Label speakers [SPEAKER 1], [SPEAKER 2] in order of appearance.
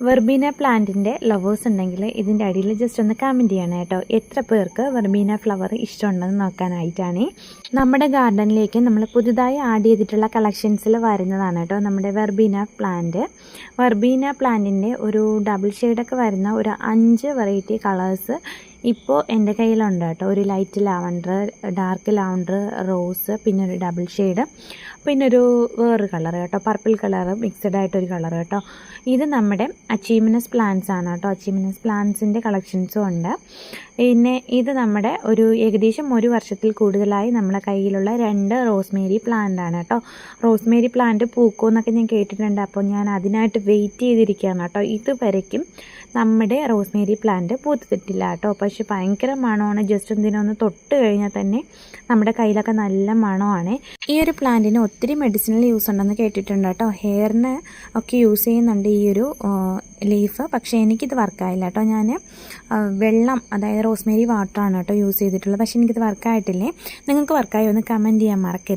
[SPEAKER 1] Verbena പ്ലാന്റിന്റെ lovers ഉണ്ടെങ്കിൽ ഇതിന്റെ അടിയിൽ ജസ്റ്റ് ഒന്ന് കമന്റ് ചെയ്യണം കേട്ടോ. എത്ര പേർക്ക് വെർബീന ഫ്ലവർ ഇഷ്ടമുണ്ടെന്ന് നോക്കാനായിട്ടാണ്. നമ്മുടെ ഗാർഡനിലേക്ക് നമ്മൾ പുതുതായി ആഡ് ചെയ്തിട്ടുള്ള കളക്ഷൻസിൽ വരുന്നതാണ് കേട്ടോ നമ്മുടെ വെർബീന പ്ലാന്റ് വെർബീന പ്ലാന്റിന്റെ ഒരു ഡബിൾ ഷെയ്ഡൊക്കെ വരുന്ന ഒരു അഞ്ച് വെറൈറ്റി കളേഴ്സ് ഇപ്പോൾ എന്റെ കയ്യിലുണ്ട് കേട്ടോ. ഒരു light lavender dark lavender rose പിന്നെ ഒരു ഡബിൾ ഷെയ്ഡ് പിന്നെ ഒരു വേറൊരു കളർ കേട്ടോ. പർപ്പിൾ കളർ മിക്സഡ് ആയിട്ടൊരു കളർ കേട്ടോ. ഇത് നമ്മുടെ അച്ചീവ്മെൻസ് പ്ലാന്റ്സ് ആണ് കേട്ടോ. അച്ചീവ്മെൻസ് പ്ലാന്റ്സിന്റെ കളക്ഷൻസും ഉണ്ട്. പിന്നെ ഇത് നമ്മുടെ ഒരു ഏകദേശം ഒരു വർഷത്തിൽ കൂടുതലായി നമ്മളെ കയ്യിലുള്ള രണ്ട് റോസ്മേരി പ്ലാന്റ് ആണ് കേട്ടോ. റോസ്മേരി പ്ലാന്റ് പൂക്കുമെന്നൊക്കെ ഞാൻ കേട്ടിട്ടുണ്ട്. അപ്പോൾ ഞാൻ അതിനായിട്ട് വെയിറ്റ് ചെയ്തിരിക്കുകയാണ് കേട്ടോ. ഇതുവരയ്ക്കും നമ്മുടെ റോസ്മേരി പ്ലാന്റ് പൂത്തിട്ടില്ല കേട്ടോ. പക്ഷെ ഭയങ്കര മണമാണ്. ജസ്റ്റ് എന്തിനൊന്ന് തൊട്ട് കഴിഞ്ഞാൽ തന്നെ നമ്മുടെ കയ്യിലൊക്കെ നല്ല മണമാണ്. ഈ ഒരു പ്ലാന്റിന് ഒത്തിരി മെഡിസിനൽ യൂസ് ഉണ്ടെന്ന് കേട്ടിട്ടുണ്ട് കേട്ടോ. ഹെയറിന് ഒക്കെ യൂസ് ചെയ്യുന്നുണ്ട് ഈ ഒരു ലീഫ് പക്ഷേ എനിക്കിത് വർക്കായില്ല കേട്ടോ. ഞാൻ വെള്ളം അതായത് റോസ്മേരി വാട്ടറാണ് കേട്ടോ യൂസ് ചെയ്തിട്ടുള്ളത്. പക്ഷേ എനിക്കിത് വർക്കായിട്ടില്ലേ നിങ്ങൾക്ക് വർക്കായി ഒന്ന് കമന്റ് ചെയ്യാൻ മറക്കരുത്.